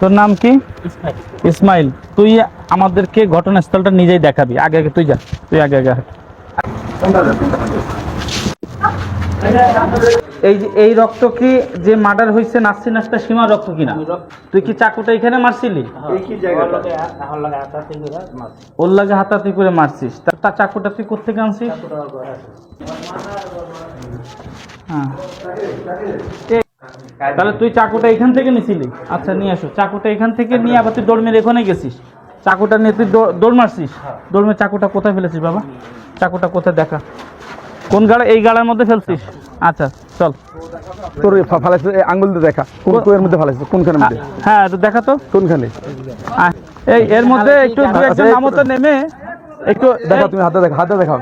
তোর নাম কি? ইসমাইল। তুই আমাদেরকে ঘটনাস্থলটা নিজেই দেখাবি। আগে আগে তুই যা। তুই আগে আগে এই যে এই রক্ত কি যে মার্ডার হয়েছে নাসি নাস্তা সীমা রক্ত কিনা? তুই কি চাকুটা এখানে মারছিলি? ওর লাগে হাতাহাতি করে মারছিস। তা তা চাকুটা তুই কোথেকে আনছিস? হ্যাঁ। তাহলে তুই চাকুটা এখান থেকে নিছিলি? আচ্ছা নিয়ে আসো। চাকুটা এখান থেকে নিয়ে আবার তুই দৌড় মেরে এখানে গেছিস। চাকুটা নিয়ে তুই দৌড়- মারছিস? দৌড় মেরে চাকুটা কোথায় ফেলেছিস বাবা? চাকুটা কোথায় দেখা। কোন গাড়া এই গাড়ার মধ্যে ফেলছিস? আচ্ছা চল। তোর ফা- ফালাইছে এই আঙ্গুল দিয়ে দেখা। কোন কোয়ের মধ্যে ফালাইছে? কোনখানে মধ্যে? হ্যাঁ তো দেখা তো। কোনখানে। এই এর মধ্যে একটু দু একজন নামতো নেমে একটু দেখো তুমি হাতে দেখা হাতে দেখাও।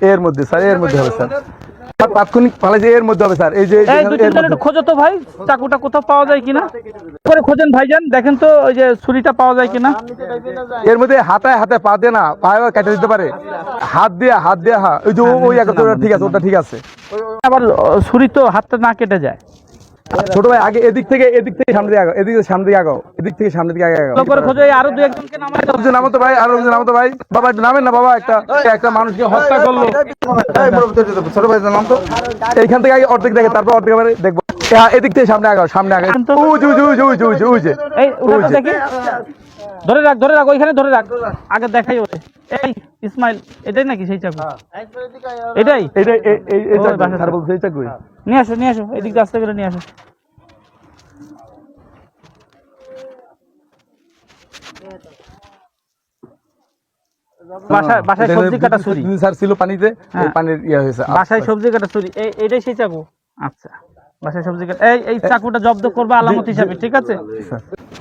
এর মধ্যে স্যার এর মধ্যে হবে স্যার। তাৎক্ষণিক এর মধ্যে হবে স্যার। এই যে খোঁজো তো ভাই চাকুটা কোথাও পাওয়া যায় কিনা? করে খোঁজেন ভাইজান দেখেন তো ওই যে ছুরিটা পাওয়া যায় কিনা। এর মধ্যে হাতায় হাতে পা দিয়ে না পায়ে কেটে দিতে পারে। হাত দিয়ে হাত দিয়ে হা ওই যে ওই একটা ঠিক আছে ওটা ঠিক আছে। আবার ছুরি তো হাতটা না কেটে যায়। ছোট ভাই আগে এদিক থেকে এদিক থেকে সামনে দিকে আগাও এদিক থেকে সামনে দিকে আগাও এদিক থেকে সামনে দিকে আগে আগাও। করে খোঁজো এই আরও দু একজনকে নামাই দাও একজন নামতো ভাই আর একজন নামতো ভাই। বাবা একটু নামেন না বাবা একটা একটা মানুষকে হত্যা করল। ছোট ভাই নাম তো। এইখান থেকে আগে অর্ধেক দেখে তারপর অর্ধেক আবার দেখব। হ্যাঁ, এদিক থেকে সামনে আগাও সামনে আগে তো- উজু উজু উজু উজু উজু উজু তো ধরে রাখ ধরে রাখ ওইখানে ধরে রাখ। আগে দেখাই ওরে। এই ইসমাইল এটাই নাকি সেই চাকু? এটাই? এই স্যার বলছে এই চাকুই। নিয়ে আসো নিয়ে আসো এদিক আস্তে করে নিয়ে আসো। বাসায় বাসায় সবজি কাটা ছুরি। দুই স্যার ছিল পানিতে হ্যাঁ। পানির ইয়ে হয়েছে। বাসায় সবজি কাটা ছুরি। এই এটাই সেই চাকু? আচ্ছা। বাসায় সবজি কাটা এই এই চাকুটা জব্দ করবে আলামত হিসাবে ঠিক আছে?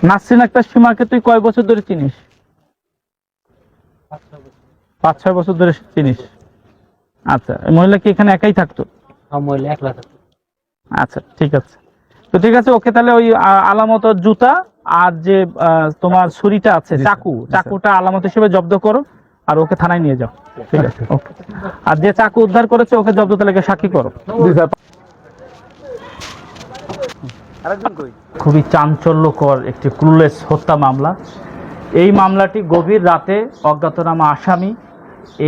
নাসরিন একটা সীমাকে তুই কয় বছর ধরে চিনিস? পাঁচ ছয় বছর ধরে চিনিস। আচ্ছা মহিলা কি এখানে একাই থাকতো? আচ্ছা ঠিক আছে। তো ঠিক আছে ওকে তাহলে ওই আলামত জুতা আর যে তোমার ছুরিটা আছে চাকু চাকুটা আলামত হিসেবে জব্দ করো আর ওকে থানায় নিয়ে যাও। ঠিক আছে ওকে। আর যে চাকু উদ্ধার করেছে ওকে জব্দ তালিকা সাক্ষী করো। খুবই চাঞ্চল্যকর একটি ক্লুলেস হত্যা মামলা। এই মামলাটি গভীর রাতে অজ্ঞাতনামা আসামি,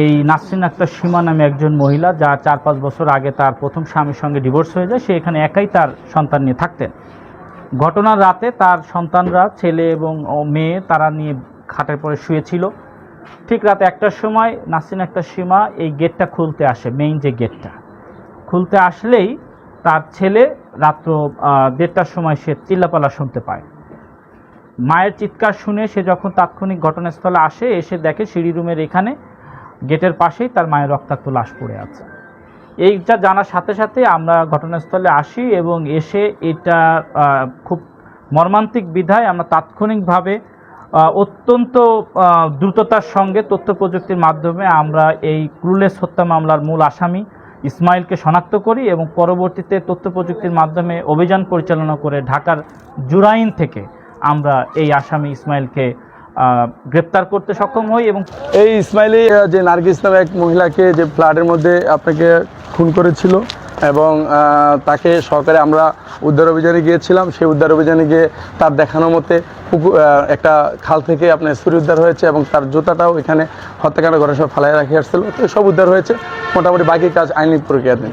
এই নাসরিন আক্তার সীমা নামে একজন মহিলা যার চার পাঁচ বছর আগে তার প্রথম স্বামীর সঙ্গে ডিভোর্স হয়ে যায়, সে এখানে একাই তার সন্তান নিয়ে থাকতেন। ঘটনার রাতে তার সন্তানরা, ছেলে এবং মেয়ে, তারা নিয়ে খাটের পরে শুয়েছিল। ঠিক রাত একটার সময় নাসরিন আক্তার সীমা এই গেটটা খুলতে আসে মেইন যে গেটটা। খুলতে আসলেই তার ছেলে রাত্র দেড়টার সময় সে চিল্লাপালা শুনতে পায়। মায়ের চিৎকার শুনে সে যখন তাৎক্ষণিক ঘটনাস্থলে আসে, এসে দেখে সিঁড়ি রুমের এখানে গেটের পাশেই তার মায়ের রক্তাক্ত লাশ পড়ে আছে। এইটা জানার সাথে সাথে আমরা ঘটনাস্থলে আসি এবং এসে এটা খুব মর্মান্তিক বিধায় আমরা তাৎক্ষণিকভাবে অত্যন্ত দ্রুততার সঙ্গে তথ্য প্রযুক্তির মাধ্যমে আমরা এই ক্রুলেস হত্যা মামলার মূল আসামি ইসমাইলকে শনাক্ত করি এবং পরবর্তীতে তথ্য প্রযুক্তির মাধ্যমে অভিযান পরিচালনা করে ঢাকার জুরাইন থেকে আমরা এই আসামি ইসমাইলকে গ্রেপ্তার করতে সক্ষম হই এবং এই ইসমাইলি যে নার্গিস নামে এক মহিলাকে যে ফ্ল্যাটের মধ্যে আপনাকে খুন করেছিল এবং তাকে সহকারে আমরা উদ্ধার অভিযানে গিয়েছিলাম। সেই উদ্ধার অভিযানে গিয়ে তার দেখানো মতে একটা খাল থেকে আপনার ছুরি উদ্ধার হয়েছে এবং তার জুতাটাও এখানে হত্যাকাণ্ড ঘটনার সব ফালাই রাখি আসছিল তো সব উদ্ধার হয়েছে। মোটামুটি বাকি কাজ আইনি প্রক্রিয়াতে।